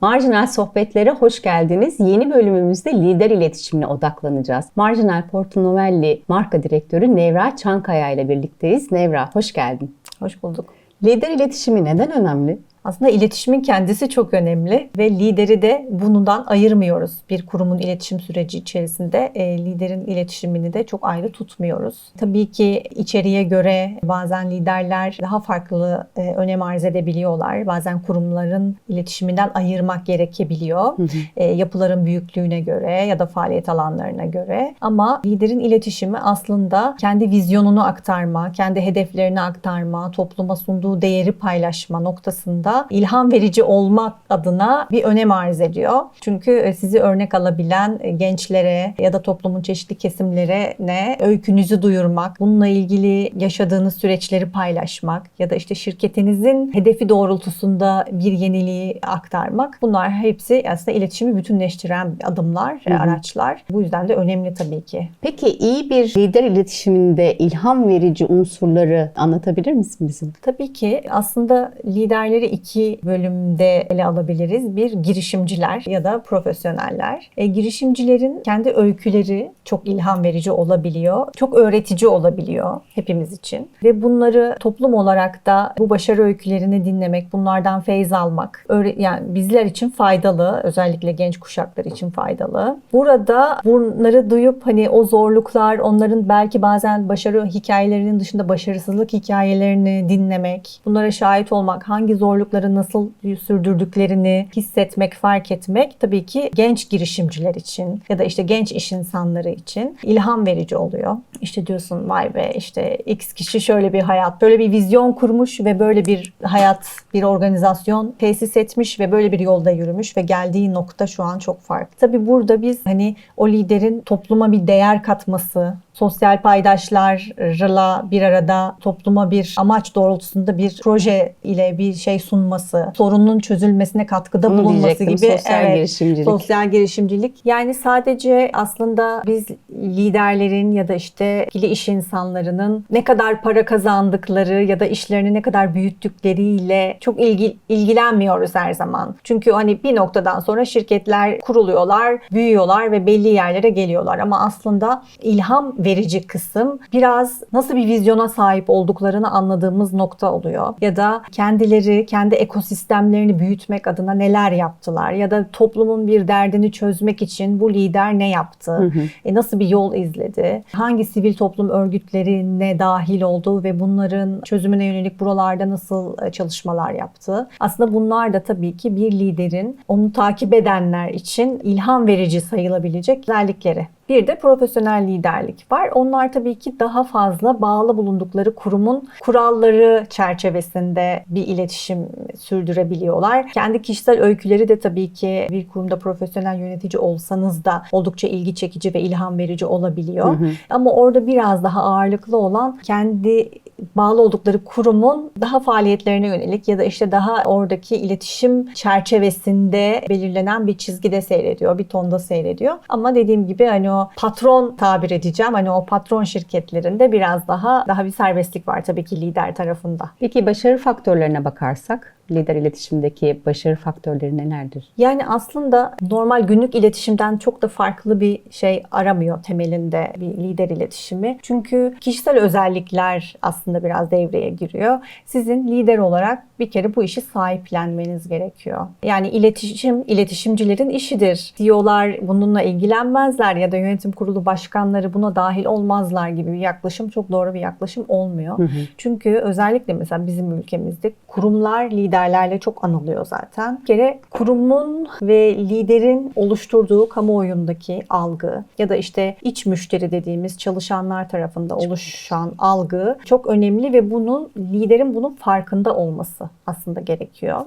Marjinal Sohbetlere hoş geldiniz. Yeni bölümümüzde lider iletişimine odaklanacağız. Marjinal Porto Novelli marka direktörü Nevra Çankaya ile birlikteyiz. Nevra hoş geldin. Hoş bulduk. Lider iletişimi neden önemli? Aslında iletişimin kendisi çok önemli ve lideri de bundan ayırmıyoruz. Bir kurumun iletişim süreci içerisinde e, liderin iletişimini de çok ayrı tutmuyoruz. Tabii ki içeriye göre bazen liderler daha farklı e, önem arz edebiliyorlar. Bazen kurumların iletişiminden ayırmak gerekebiliyor. E, yapıların büyüklüğüne göre ya da faaliyet alanlarına göre. Ama liderin iletişimi aslında kendi vizyonunu aktarma, kendi hedeflerini aktarma, topluma sunduğu değeri paylaşma noktasında ilham verici olmak adına bir önem arz ediyor. Çünkü e, sizi örnek alabilen e, gençlere ya da toplumun çeşitli kesimlerine öykünüzü duyurmak, bununla ilgili yaşadığınız süreçleri paylaşmak ya da işte şirketinizin hedefi doğrultusunda bir yeniliği aktarmak. Bunlar hepsi aslında iletişimi bütünleştiren adımlar, Hı hı. araçlar. Bu yüzden de önemli tabii ki. Peki iyi bir lider iletişiminde ilham verici unsurları anlatabilir misin bizim? Tabii ki aslında liderleri iki bölümde ele alabiliriz. Bir girişimciler ya da profesyoneller. E, girişimcilerin kendi öyküleri çok ilham verici olabiliyor. Çok öğretici olabiliyor hepimiz için. Ve bunları toplum olarak da bu başarı öykülerini dinlemek, bunlardan feyz almak yani bizler için faydalı. Özellikle genç kuşaklar için faydalı. Burada bunları duyup hani o zorluklar, onların belki bazen başarı hikayelerinin dışında başarısızlık hikayelerini dinlemek, bunlara şahit olmak, hangi zorlukları nasıl sürdürdüklerini hissetmek, fark etmek tabii ki genç girişimciler için ya da işte genç iş insanları için ilham verici oluyor. İşte diyorsun vay be işte X kişi şöyle bir hayat, böyle bir vizyon kurmuş ve böyle bir hayat, bir organizasyon tesis etmiş ve böyle bir yolda yürümüş ve geldiği nokta şu an çok farklı. Tabii burada biz hani o liderin topluma bir değer katması, sosyal paydaşlarla bir arada topluma bir amaç doğrultusunda bir proje ile bir şey sunması, sorunun çözülmesine katkıda Onu bulunması gibi sosyal girişimcilik. sosyal girişimcilik. Yani sadece aslında biz liderlerin ya da işte ilgili iş insanlarının ne kadar para kazandıkları ya da işlerini ne kadar büyüttükleriyle çok ilgi, ilgilenmiyoruz her zaman. Çünkü hani bir noktadan sonra şirketler kuruluyorlar, büyüyorlar ve belli yerlere geliyorlar. Ama aslında ilham verici kısım biraz nasıl bir vizyona sahip olduklarını anladığımız nokta oluyor. Ya da kendileri, kendi ekosistemlerini büyütmek adına neler yaptılar ya da toplumun bir derdini çözmek için bu lider ne yaptı? E, nasıl bir yol izledi? Hangi sivil toplum örgütlerine dahil oldu ve bunların çözümüne yönelik buralarda nasıl e, çalışmalar yaptı? Aslında bunlar da tabii ki bir liderin onu takip edenler için ilham verici sayılabilecek özellikleri. Bir de profesyonel liderlik var. Onlar tabii ki daha fazla bağlı bulundukları kurumun kuralları çerçevesinde bir iletişim sürdürebiliyorlar. Kendi kişisel öyküleri de tabii ki bir kurumda profesyonel yönetici olsanız da oldukça ilgi çekici ve ilham verici olabiliyor. Ama orada biraz daha ağırlıklı olan kendi bağlı oldukları kurumun daha faaliyetlerine yönelik ya da işte daha oradaki iletişim çerçevesinde belirlenen bir çizgide seyrediyor, bir tonda seyrediyor. Ama dediğim gibi hani patron tabir edeceğim. Hani o patron şirketlerinde biraz daha daha bir serbestlik var tabii ki lider tarafında. Peki başarı faktörlerine bakarsak lider iletişimdeki başarı faktörleri nelerdir? Yani aslında normal günlük iletişimden çok da farklı bir şey aramıyor temelinde bir lider iletişimi. Çünkü kişisel özellikler aslında biraz devreye giriyor. Sizin lider olarak bir kere bu işi sahiplenmeniz gerekiyor. Yani iletişim iletişimcilerin işidir. CEO'lar bununla ilgilenmezler ya da yönetim kurulu başkanları buna dahil olmazlar gibi bir yaklaşım çok doğru bir yaklaşım olmuyor. Çünkü özellikle mesela bizim ülkemizde kurumlar liderlerle çok anılıyor zaten. Bir kere kurumun ve liderin oluşturduğu kamuoyundaki algı ya da işte iç müşteri dediğimiz çalışanlar tarafında oluşan algı çok önemli ve bunun liderin bunun farkında olması aslında gerekiyor.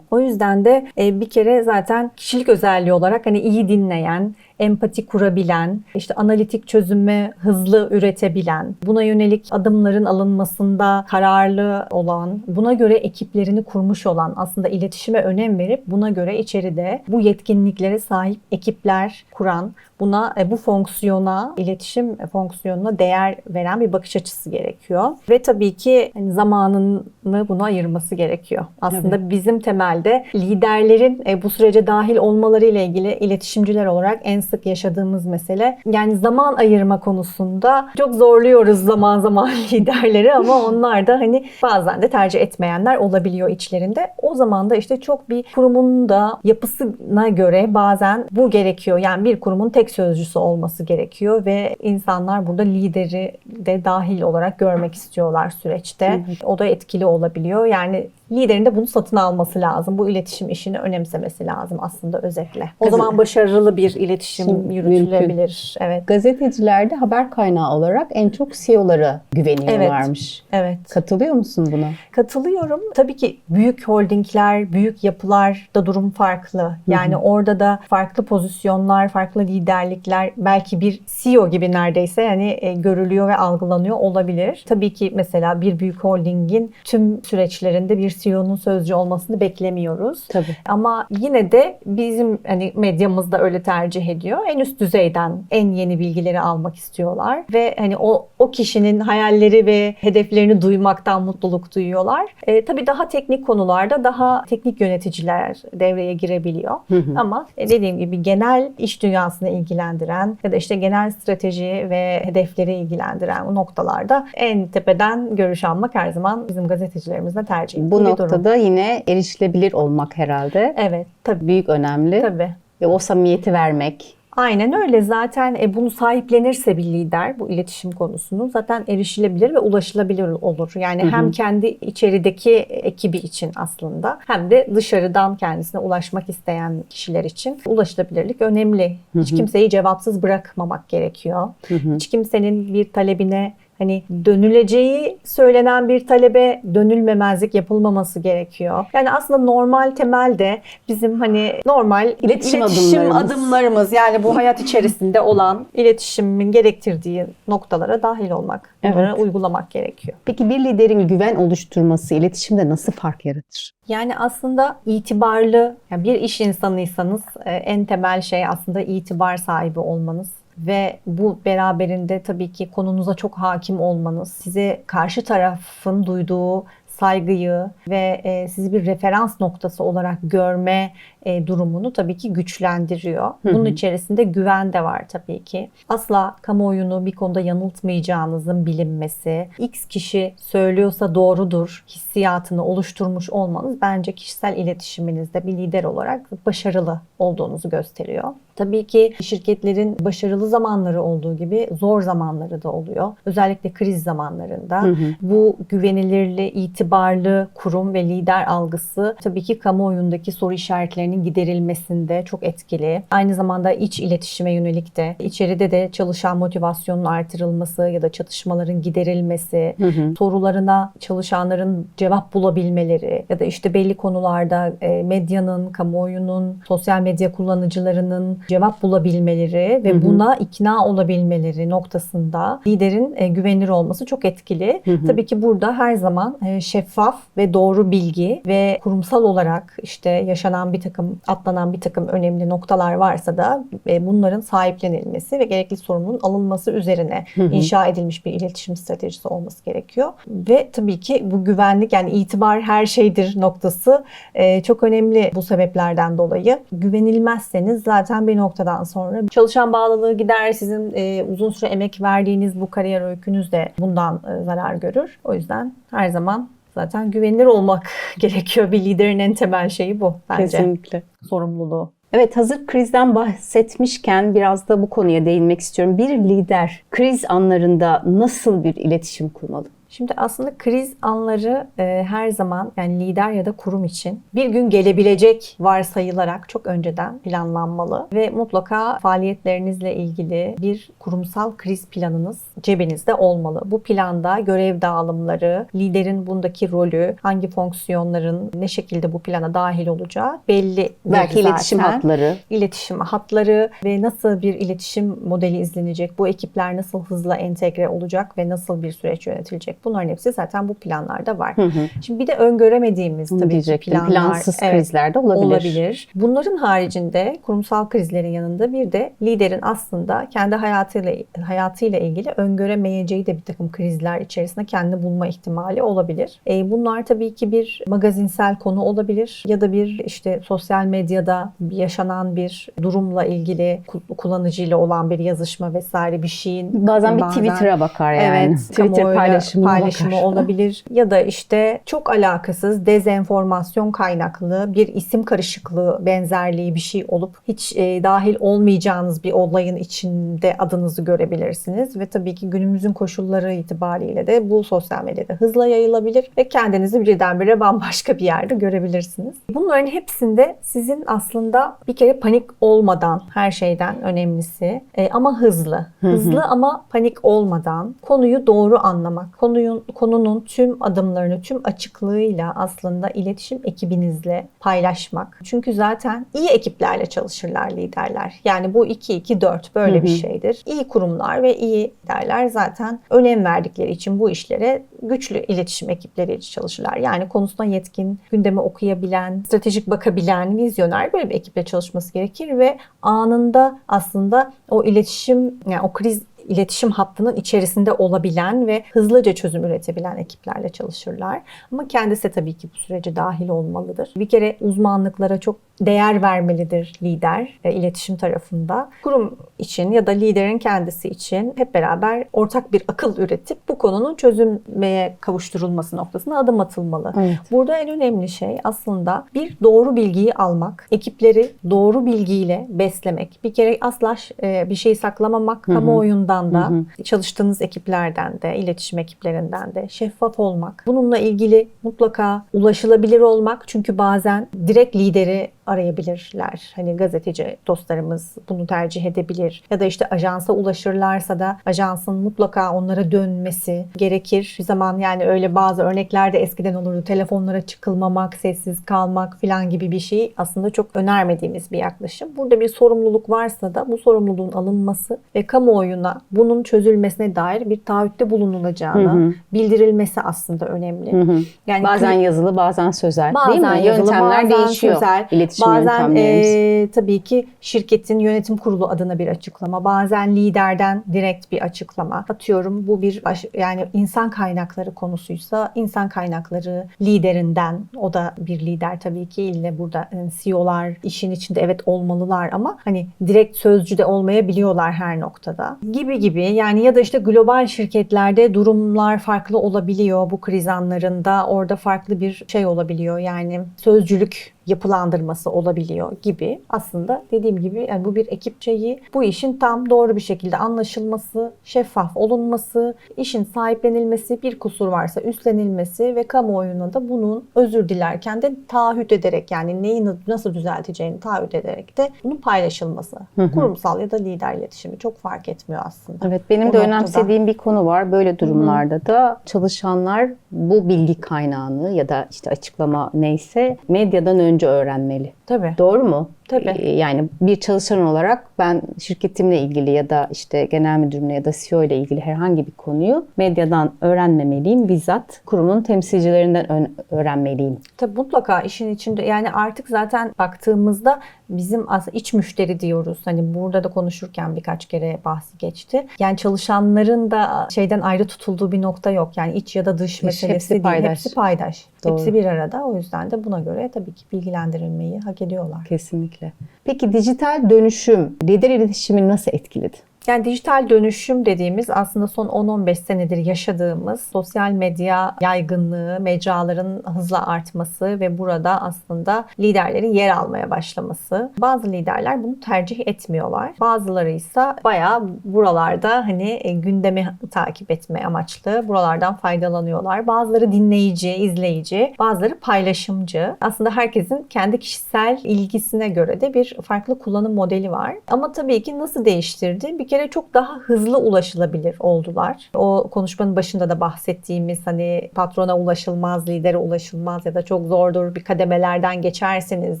O yüzden de e, bir kere zaten kişilik özelliği olarak hani iyi dinleyen, empati kurabilen, işte analitik çözümü hızlı üretebilen, buna yönelik adımların alınmasında kararlı olan, buna göre ekiplerini kurmuş olan, aslında iletişime önem verip buna göre içeride bu yetkinliklere sahip ekipler kuran, buna e, bu fonksiyona, iletişim fonksiyonuna değer veren bir bakış açısı gerekiyor. Ve tabii ki hani zamanını buna ayırması gerekiyor. Aslında bizim temelde liderlerin e, bu sürece dahil olmaları ile ilgili iletişimciler olarak en sık yaşadığımız mesele. Yani zaman ayırma konusunda çok zorluyoruz zaman zaman liderleri ama onlar da hani bazen de tercih etmeyenler olabiliyor içlerinde. O zaman da işte çok bir kurumun da yapısına göre bazen bu gerekiyor. Yani bir kurumun tek sözcüsü olması gerekiyor ve insanlar burada lideri de dahil olarak görmek istiyorlar süreçte. O da etkili olabiliyor. Yani liderin de bunu satın alması lazım. Bu iletişim işini önemsemesi lazım aslında özetle. O Gazete- zaman başarılı bir iletişim Şimdi yürütülebilir. Evet. Gazetecilerde haber kaynağı olarak en çok CEO'lara güveniyorlarmış. Evet. Katılıyor musun buna? Katılıyorum. Tabii ki büyük holdingler, büyük yapılarda durum farklı. Yani orada da farklı pozisyonlar, farklı liderlikler belki bir CEO gibi neredeyse yani e, görülüyor ve algılanıyor olabilir. Tabii ki mesela bir büyük holdingin tüm süreçlerinde bir CEO'nun sözcü olmasını beklemiyoruz. Tabii. Ama yine de bizim hani medyamız da öyle tercih ediyor. En üst düzeyden en yeni bilgileri almak istiyorlar ve hani o o kişinin hayalleri ve hedeflerini duymaktan mutluluk duyuyorlar. E, tabii daha teknik konularda daha teknik yöneticiler devreye girebiliyor. Ama e, dediğim gibi genel iş dünyasını ilgilendiren ya da işte genel strateji ve hedefleri ilgilendiren o noktalarda en tepeden görüş almak her zaman bizim gazetecilerimizle tercih Bu bir durum. noktada yine erişilebilir olmak herhalde. Evet tabii. Büyük önemli. Tabii. Ve o samimiyeti vermek. Aynen öyle. Zaten e, bunu sahiplenirse bir lider bu iletişim konusunu zaten erişilebilir ve ulaşılabilir olur. Yani hem kendi içerideki ekibi için aslında hem de dışarıdan kendisine ulaşmak isteyen kişiler için ulaşılabilirlik önemli. Hiç kimseyi cevapsız bırakmamak gerekiyor. Hiç kimsenin bir talebine hani dönüleceği söylenen bir talebe dönülmemezlik yapılmaması gerekiyor. Yani aslında normal temelde bizim hani normal İletişim iletişim adımlarımız. adımlarımız yani bu hayat içerisinde olan iletişimin gerektirdiği noktalara dahil olmak, bunları Evet. uygulamak gerekiyor. Peki bir liderin güven oluşturması iletişimde nasıl fark yaratır? Yani aslında itibarlı, yani bir iş insanıysanız e, en temel şey aslında itibar sahibi olmanız ve bu beraberinde tabii ki konunuza çok hakim olmanız, size karşı tarafın duyduğu saygıyı ve e, sizi bir referans noktası olarak görme e, durumunu tabii ki güçlendiriyor. Bunun içerisinde güven de var tabii ki. Asla kamuoyunu bir konuda yanıltmayacağınızın bilinmesi, X kişi söylüyorsa doğrudur hissiyatını oluşturmuş olmanız bence kişisel iletişiminizde bir lider olarak başarılı olduğunuzu gösteriyor. Tabii ki şirketlerin başarılı zamanları olduğu gibi zor zamanları da oluyor. Özellikle kriz zamanlarında bu güvenilirli, itibarlı kurum ve lider algısı tabii ki kamuoyundaki soru işaretlerinin giderilmesinde çok etkili. Aynı zamanda iç iletişime yönelik de içeride de çalışan motivasyonun artırılması ya da çatışmaların giderilmesi, sorularına çalışanların cevap bulabilmeleri ya da işte belli konularda e, medyanın, kamuoyunun, sosyal medya kullanıcılarının cevap bulabilmeleri ve buna ikna olabilmeleri noktasında liderin e, güvenilir olması çok etkili. Tabii ki burada her zaman e, şeffaf ve doğru bilgi ve kurumsal olarak işte yaşanan bir takım, atlanan bir takım önemli noktalar varsa da e, bunların sahiplenilmesi ve gerekli sorumluluğun alınması üzerine inşa edilmiş bir iletişim stratejisi olması gerekiyor. Ve tabii ki bu güvenlik yani itibar her şeydir noktası e, çok önemli bu sebeplerden dolayı. Güvenilmezseniz zaten bir noktadan sonra çalışan bağlılığı gider. Sizin e, uzun süre emek verdiğiniz bu kariyer öykünüz de bundan e, zarar görür. O yüzden her zaman zaten güvenilir olmak gerekiyor. Bir liderin en temel şeyi bu bence. Kesinlikle. Sorumluluğu. Evet hazır krizden bahsetmişken biraz da bu konuya değinmek istiyorum. Bir lider kriz anlarında nasıl bir iletişim kurmalı? Şimdi aslında kriz anları e, her zaman yani lider ya da kurum için bir gün gelebilecek varsayılarak çok önceden planlanmalı ve mutlaka faaliyetlerinizle ilgili bir kurumsal kriz planınız cebinizde olmalı. Bu planda görev dağılımları, liderin bundaki rolü, hangi fonksiyonların ne şekilde bu plana dahil olacağı belli. Belki iletişim hatları. iletişim hatları ve nasıl bir iletişim modeli izlenecek, bu ekipler nasıl hızla entegre olacak ve nasıl bir süreç yönetilecek. Bunların hepsi zaten bu planlarda var. Hı hı. Şimdi bir de öngöremediğimiz Bunu tabii ki planlar. Plansız Evet, krizler de olabilir. olabilir. Bunların haricinde kurumsal krizlerin yanında bir de liderin aslında kendi hayatıyla hayatıyla ilgili öngöremeyeceği de bir takım krizler içerisinde kendini bulma ihtimali olabilir. E, bunlar tabii ki bir magazinsel konu olabilir ya da bir işte sosyal medyada yaşanan bir durumla ilgili ku- kullanıcıyla olan bir yazışma vesaire bir şeyin Bazen bir Twitter'a bakar yani. Evet, Twitter paylaşımına paylaşımı bakar. olabilir. Ya da işte çok alakasız dezenformasyon kaynaklı bir isim karışıklığı benzerliği bir şey olup hiç e, dahil olmayacağınız bir olayın içinde adınızı görebilirsiniz. Ve tabii ki günümüzün koşulları itibariyle de bu sosyal medyada hızla yayılabilir ve kendinizi birdenbire bambaşka bir yerde görebilirsiniz. Bunların hepsinde sizin aslında bir kere panik olmadan her şeyden önemlisi e, ama hızlı. Hızlı ama panik olmadan konuyu doğru anlamak, konuyun konunun tüm adımlarını, tüm açıklığıyla aslında iletişim ekibinizle paylaşmak. Çünkü zaten iyi ekiplerle çalışırlar liderler. Yani bu 2-2-4 böyle bir şeydir. İyi kurumlar ve iyi liderler zaten önem verdikleri için bu işlere güçlü iletişim ekipleriyle çalışırlar. Yani konusuna yetkin, gündemi okuyabilen, stratejik bakabilen, vizyoner böyle bir ekiple çalışması gerekir ve anında aslında o iletişim, yani o kriz iletişim hattının içerisinde olabilen ve hızlıca çözüm üretebilen ekiplerle çalışırlar. Ama kendisi tabii ki bu sürece dahil olmalıdır. Bir kere uzmanlıklara çok değer vermelidir lider e, iletişim tarafında. Kurum için ya da liderin kendisi için hep beraber ortak bir akıl üretip bu konunun çözülmeye kavuşturulması noktasına adım atılmalı. Evet. Burada en önemli şey aslında bir doğru bilgiyi almak, ekipleri doğru bilgiyle beslemek. Bir kere asla e, bir şey saklamamak, kamuoyundan da, çalıştığınız ekiplerden de, iletişim ekiplerinden de şeffaf olmak. Bununla ilgili mutlaka ulaşılabilir olmak. Çünkü bazen direkt lideri arayabilirler. Hani gazeteci dostlarımız bunu tercih edebilir. Ya da işte ajansa ulaşırlarsa da ajansın mutlaka onlara dönmesi gerekir. Bir zaman yani öyle bazı örneklerde eskiden olurdu. Telefonlara çıkılmamak, sessiz kalmak falan gibi bir şey aslında çok önermediğimiz bir yaklaşım. Burada bir sorumluluk varsa da bu sorumluluğun alınması ve kamuoyuna bunun çözülmesine dair bir taahhütte bulunulacağına bildirilmesi aslında önemli. Yani Bazen yazılı, bazen sözel. Bazen değil mi? yazılı, Yöntemler bazen değişiyor. sözel, İletişim bazen yöntemlerimiz. e, tabii ki şirketin yönetim kurulu adına bir açıklama, bazen liderden direkt bir açıklama. Atıyorum bu bir yani insan kaynakları konusuysa insan kaynakları liderinden o da bir lider tabii ki ille burada e, CEO'lar işin içinde evet olmalılar ama hani direkt sözcü de olmayabiliyorlar her noktada gibi gibi yani ya da işte global şirketlerde durumlar farklı olabiliyor bu kriz anlarında orada farklı bir şey olabiliyor yani sözcülük yapılandırması olabiliyor gibi. Aslında dediğim gibi yani bu bir ekip şeyi. Bu işin tam doğru bir şekilde anlaşılması, şeffaf olunması, işin sahiplenilmesi, bir kusur varsa üstlenilmesi ve kamuoyuna da bunun özür dilerken de taahhüt ederek yani neyi nasıl düzelteceğini taahhüt ederek de bunun paylaşılması. Kurumsal ya da lider iletişimi çok fark etmiyor aslında. Evet benim O de noktada. önemsediğim bir konu var. Böyle durumlarda da çalışanlar bu bilgi kaynağını ya da işte açıklama neyse medyadan önce öğrenmeli. Tabii. Doğru mu? Tabii. Ee, Yani bir çalışan olarak ben şirketimle ilgili ya da işte genel müdürümle ya da CEO ile ilgili herhangi bir konuyu medyadan öğrenmemeliyim. Bizzat kurumun temsilcilerinden öğrenmeliyim. Tabii mutlaka işin içinde yani artık zaten baktığımızda bizim aslında iç müşteri diyoruz. Hani burada da konuşurken birkaç kere bahsi geçti. Yani çalışanların da şeyden ayrı tutulduğu bir nokta yok. Yani iç ya da dış Hepsi meselesi değil. paydaş. Hepsi paydaş. Doğru. Hepsi bir arada. O yüzden de buna göre tabii ki bilgilendirilmeyi hak ediyorlar. Kesinlikle. Peki dijital dönüşüm lider iletişimini nasıl etkiledi? Yani dijital dönüşüm dediğimiz aslında son 10-15 senedir yaşadığımız sosyal medya yaygınlığı, mecraların hızla artması ve burada aslında liderlerin yer almaya başlaması. Bazı liderler bunu tercih etmiyorlar. Bazıları ise bayağı buralarda hani e, gündemi takip etme amaçlı buralardan faydalanıyorlar. Bazıları dinleyici, izleyici, bazıları paylaşımcı. Aslında herkesin kendi kişisel ilgisine göre de bir farklı kullanım modeli var. Ama tabii ki nasıl değiştirdi? Bir kere çok daha hızlı ulaşılabilir oldular. O konuşmanın başında da bahsettiğimiz hani patrona ulaşılmaz, lidere ulaşılmaz ya da çok zordur bir kademelerden geçerseniz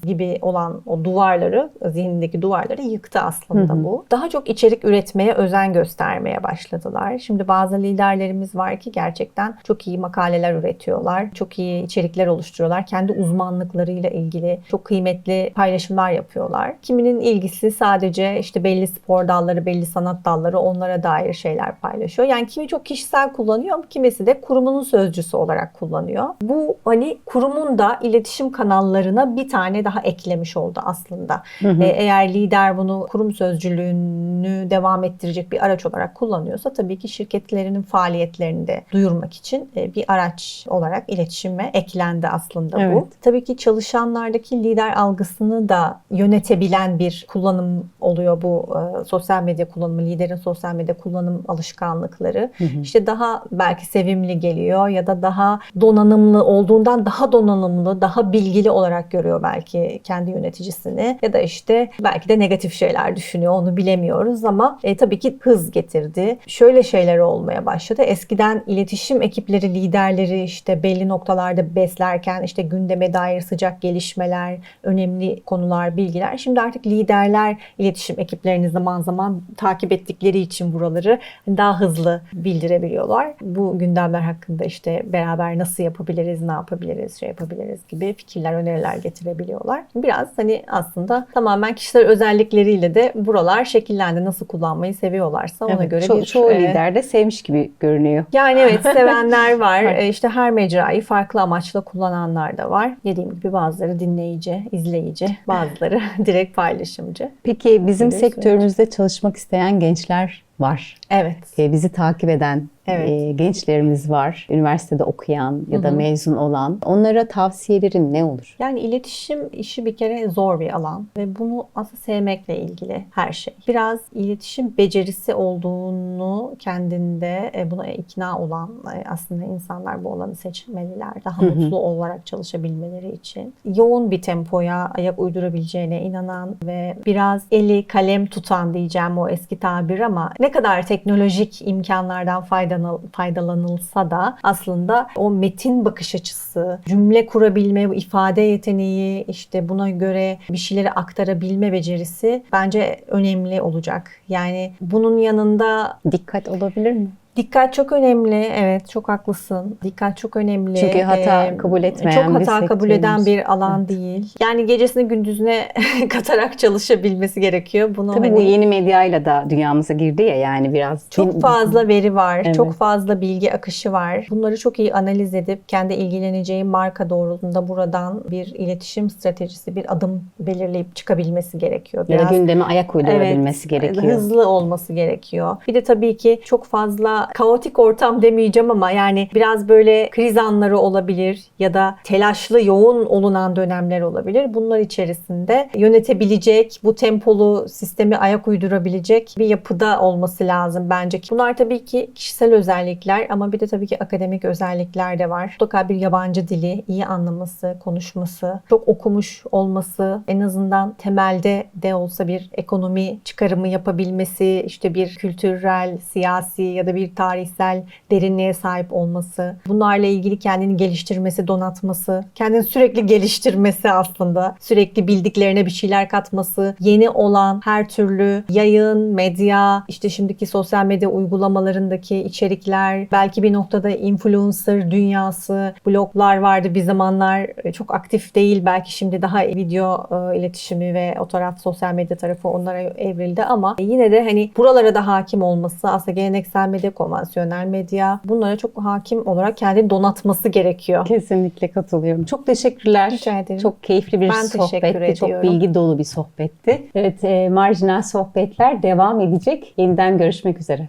gibi olan o duvarları, zihnindeki duvarları yıktı aslında bu. Daha çok içerik üretmeye özen göstermeye başladılar. Şimdi bazı liderlerimiz var ki gerçekten çok iyi makaleler üretiyorlar. Çok iyi içerikler oluşturuyorlar. Kendi uzmanlıklarıyla ilgili çok kıymetli paylaşımlar yapıyorlar. Kiminin ilgisi sadece işte belli spor dalları, belli sanat dalları onlara dair şeyler paylaşıyor. Yani kimi çok kişisel kullanıyor kimisi de kurumunun sözcüsü olarak kullanıyor. Bu hani kurumun da iletişim kanallarına bir tane daha eklemiş oldu aslında. E, eğer lider bunu kurum sözcülüğünü devam ettirecek bir araç olarak kullanıyorsa tabii ki şirketlerinin faaliyetlerini de duyurmak için e, bir araç olarak iletişime eklendi aslında bu. Evet. Tabii ki çalışanlardaki lider algısını da yönetebilen bir kullanım oluyor bu e, sosyal medya kullanımı, liderin sosyal medya kullanım alışkanlıkları. İşte daha belki sevimli geliyor ya da daha donanımlı olduğundan daha donanımlı, daha bilgili olarak görüyor belki kendi yöneticisini ya da işte belki de negatif şeyler düşünüyor onu bilemiyoruz ama e, tabii ki hız getirdi. Şöyle şeyler olmaya başladı. Eskiden iletişim ekipleri, liderleri işte belli noktalarda beslerken işte gündeme dair sıcak gelişmeler, önemli konular, bilgiler. Şimdi artık liderler iletişim ekiplerini zaman zaman takip ettikleri için buraları daha hızlı bildirebiliyorlar. Bu gündemler hakkında işte beraber nasıl yapabiliriz, ne yapabiliriz, şey yapabiliriz gibi fikirler, öneriler getirebiliyorlar. Biraz hani aslında tamamen kişisel özellikleriyle de buralar şekillendi. Nasıl kullanmayı seviyorlarsa ona Evet, göre ço- bir çoğu e, lider de sevmiş gibi görünüyor. yani evet sevenler var. Evet. İşte her mecrayı farklı amaçla kullananlar da var. Dediğim gibi bazıları dinleyici, izleyici, bazıları direkt paylaşımcı. Peki bizim sektörümüzde çalışmak isteyen gençler var. Evet. E, bizi takip eden Evet. e, gençlerimiz var. Üniversitede okuyan ya da mezun olan. Onlara tavsiyelerin ne olur? Yani iletişim işi bir kere zor bir alan ve bunu aslında sevmekle ilgili her şey. Biraz iletişim becerisi olduğunu kendinde e, buna ikna olan e, aslında insanlar bu alanı seçmeliler. Daha mutlu olarak çalışabilmeleri için. Yoğun bir tempoya ayak uydurabileceğine inanan ve biraz eli kalem tutan diyeceğim o eski tabir ama ne kadar teknolojik imkanlardan faydalanıl- faydalanılsa da aslında o metin bakış açısı, cümle kurabilme, ifade yeteneği, işte buna göre bir şeyleri aktarabilme becerisi bence önemli olacak. Yani bunun yanında Dikkat olabilir mi? Dikkat çok önemli. Evet çok haklısın. Dikkat çok önemli. Çünkü hata Ee, kabul etmeyen Çok bir hata kabul eden bir alan değil. Yani gecesini gündüzüne katarak çalışabilmesi gerekiyor. Bunu Tabii hani bu yeni medyayla da dünyamıza girdi ya yani biraz. çok fazla veri var, Evet. çok fazla bilgi akışı var. Bunları çok iyi analiz edip kendi ilgileneceği marka doğrultusunda buradan bir iletişim stratejisi, bir adım belirleyip çıkabilmesi gerekiyor. Ya da Biraz gündeme ayak uydurabilmesi Evet, gerekiyor. Hızlı olması gerekiyor. Bir de tabii ki çok fazla kaotik ortam demeyeceğim ama yani biraz böyle kriz anları olabilir ya da telaşlı yoğun olunan dönemler olabilir. Bunlar içerisinde yönetebilecek, bu tempolu sistemi ayak uydurabilecek bir yapıda olması lazım bence. Bunlar tabii ki kişisel özellikler ama bir de tabii ki akademik özellikler de var. Mutlaka bir yabancı dili iyi anlaması, konuşması, çok okumuş olması, en azından temelde de olsa bir ekonomi çıkarımı yapabilmesi, işte bir kültürel, siyasi ya da bir tarihsel derinliğe sahip olması, bunlarla ilgili kendini geliştirmesi, donatması, kendini sürekli geliştirmesi aslında, sürekli bildiklerine bir şeyler katması, yeni olan her türlü yayın, medya, işte şimdiki sosyal medya uygulamalarındaki içerikler, belki bir noktada influencer dünyası, bloglar vardı bir zamanlar e, çok aktif değil. Belki şimdi daha video e, iletişimi ve o taraf sosyal medya tarafı onlara evrildi ama yine de hani buralara da hakim olması aslında geleneksel medya konvansiyonel medya bunlara çok hakim olarak kendini donatması gerekiyor. Kesinlikle katılıyorum. Çok teşekkürler. Rica ederim. Çok keyifli bir Ben teşekkür sohbetti. Çok bilgi dolu bir sohbetti. Evet, e, marjinal sohbetler devam edecek. Yeniden görüşmek üzere.